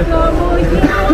Матінка моя,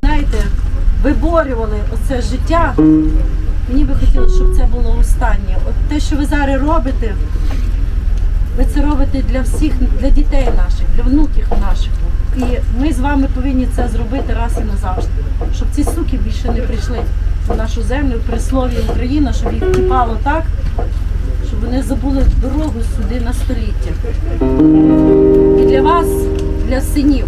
Знаєте, виборювали оце життя. Мені би хотілося, щоб це було останнє. От те, що ви зараз робите, ви це робите для всіх, для дітей наших, для внуків наших. І ми з вами повинні це зробити раз і назавжди, щоб ці суки більше не прийшли на нашу землю, при слові Україна, щоб їх кипало так, щоб вони забули дорогу сюди на століття. І для вас, для синів,